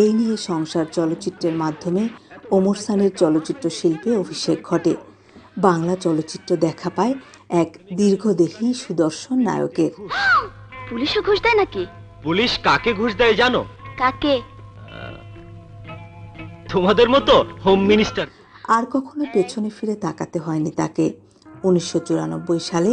এই নিয়ে সংসার চলচ্চিত্রের মাধ্যমে ওমর সানের চলচ্চিত্র শিল্পে অভিষেক ঘটে। বাংলা চলচ্চিত্র দেখা পায় এক দীর্ঘদেহী সুদর্শন নায়কের। পুলিশও ঘুষ দেয় নাকি? পুলিশ কাকে ঘুষ দেয় জানো? কাকে? তোমাদের মতো হোম মিনিস্টার। আর কখনো পেছনে ফিরে তাকাতে হয়নি তাকে। উনিশশো চুরানব্বই সালে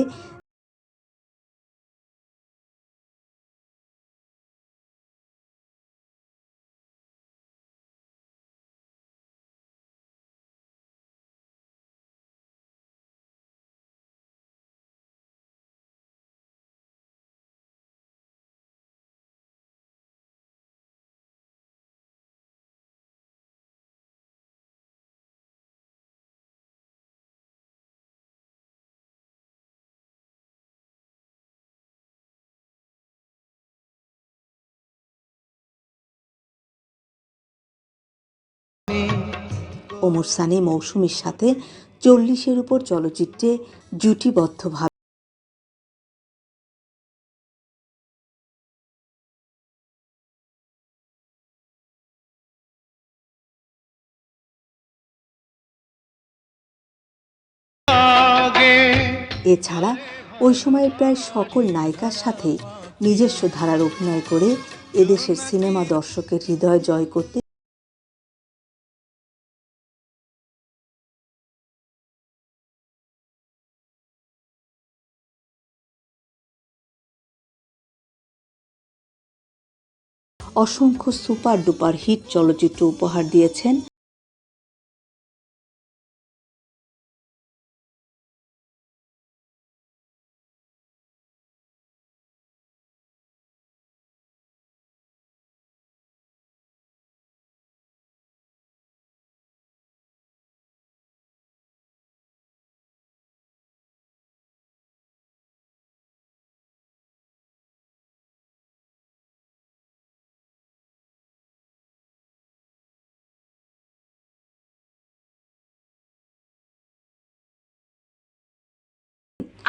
ওমর সানি মৌসুমীর সাথে চল্লিশের উপর চলচ্চিত্রে জুটিবদ্ধভাবে এছাড়া ওই সময়ের প্রায় সকল নায়িকার সাথেই নিজস্ব ধারার অভিনয় করে এদেশের সিনেমা দর্শকের হৃদয় জয় করতে অসংখ্য সুপার ডুপার হিট চলচ্চিত্র উপহার দিয়েছেন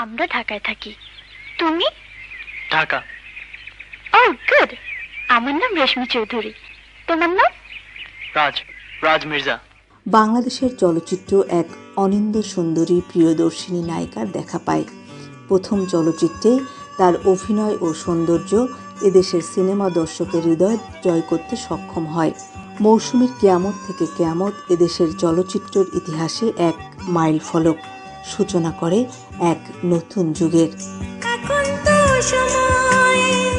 আমরা ঢাকায় থাকি। তুমি? ঢাকা। ও গুড আমার নাম রেশমি চৌধুরী। তোমার নাম? রাজ রাজ মির্জা। বাংলাদেশের চলচ্চিত্র এক অনিন্দ সুন্দরী প্রিয়দর্শিনী নায়িকার দেখা পায়। প্রথম চলচ্চিত্রে তার অভিনয় ও সৌন্দর্য এদেশের সিনেমা দর্শকের হৃদয় জয় করতে সক্ষম হয়। মৌসুমীর কেয়ামত থেকে কেয়ামত এদেশের চলচ্চিত্রের ইতিহাসে এক মাইল ফলক সূচনা করে এক নতুন যুগের। সময়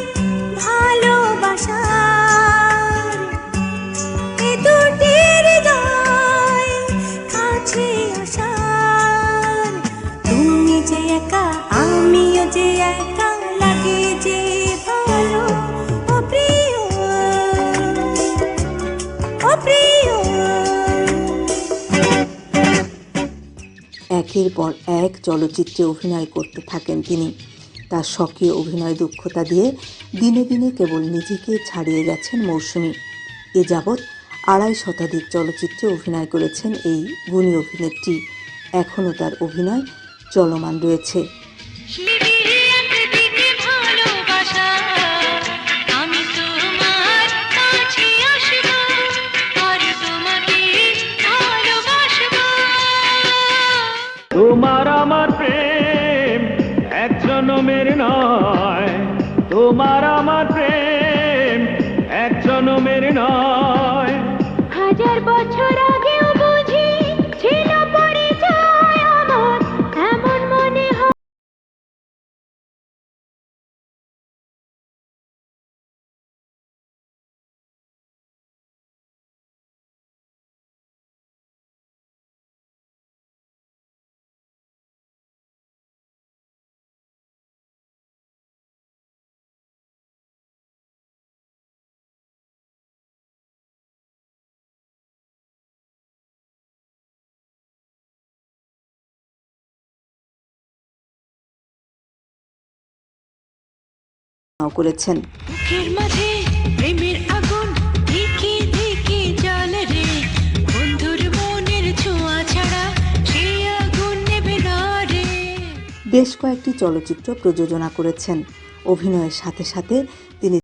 একের পর এক চলচ্চিত্রে অভিনয় করতে থাকেন তিনি। তার স্বকীয় অভিনয় দক্ষতা দিয়ে দিনে দিনে কেবল নিজেকে ছাড়িয়ে গেছেন মৌসুমি। এ যাবৎ আড়াই শতাধিক চলচ্চিত্রে অভিনয় করেছেন এই গুণী অভিনেত্রী। এখনও তার অভিনয় চলমান রয়েছে। তোমার আমার প্রেম এক জনমের নয়। হাজার বছর রে। বেশ কয়েকটি চলচ্চিত্র প্রযোজনা করেছেন। অভিনয়ের সাথে সাথে তিনি